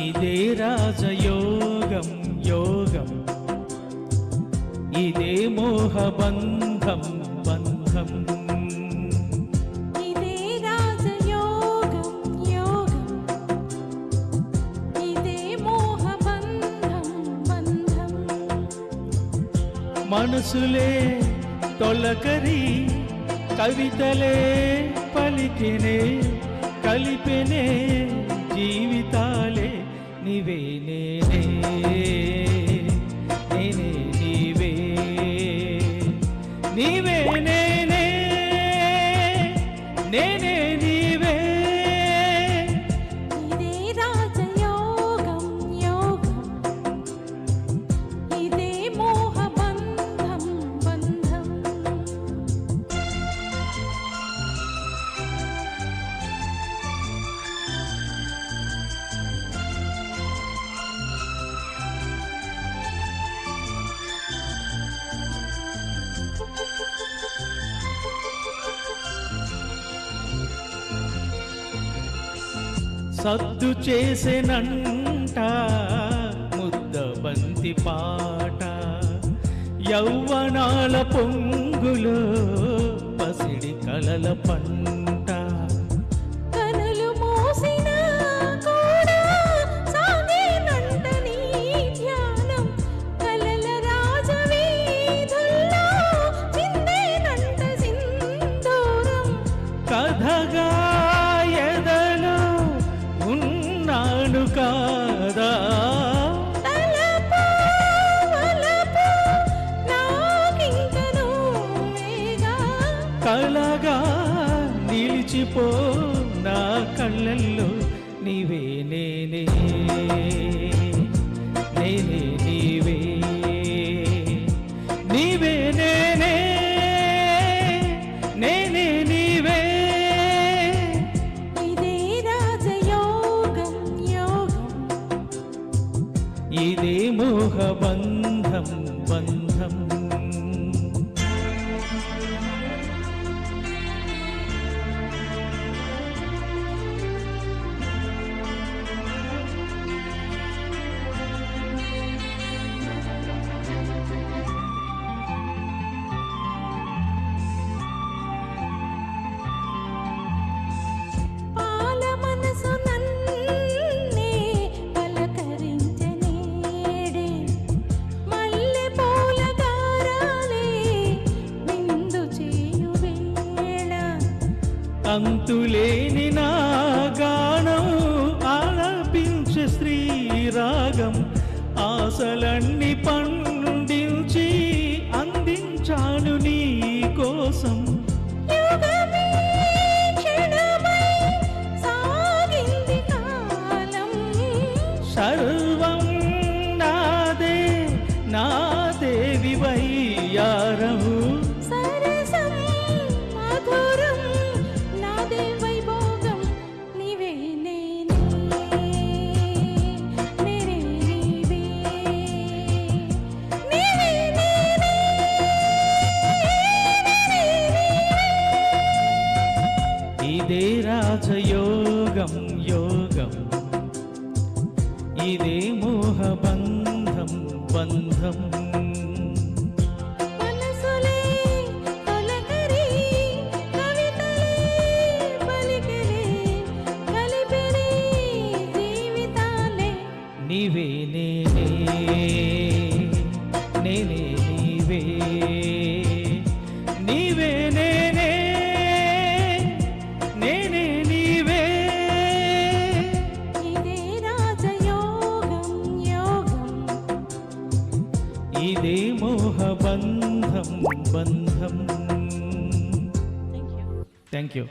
ఇదే రాజయోగం యోగం. ఇదే మోహబంధం బంధం. మనసులే తొలకరి కవితలే పలికినే కలిపెనే జీవితాలే నీవే నేనే నేనే నీవే. నీవే నేనే నేనే సద్దు చేసెనంట ముద్ద బంతి పాట. యౌవనాల పొంగులో పసిడి కలల పంట. కనులు మూసినా కూడా కలగా నిలిచిపో నా కళ్ళల్లో నీవే నేనే. నేనే నీవే. నీవే నేనే. నేనే నీవే. ఇదే రాజయోగం యోగం. ఇదే మోహబంధం బంధం. అంతులేని నా గానం ఆలపించే శ్రీరాగం. ఆశలన్నీ పండించి ఇదే రాజయోగం యోగం ఇదే మోహబంధం బంధం మోహబంధం బంధం థ్యాంక్ యూ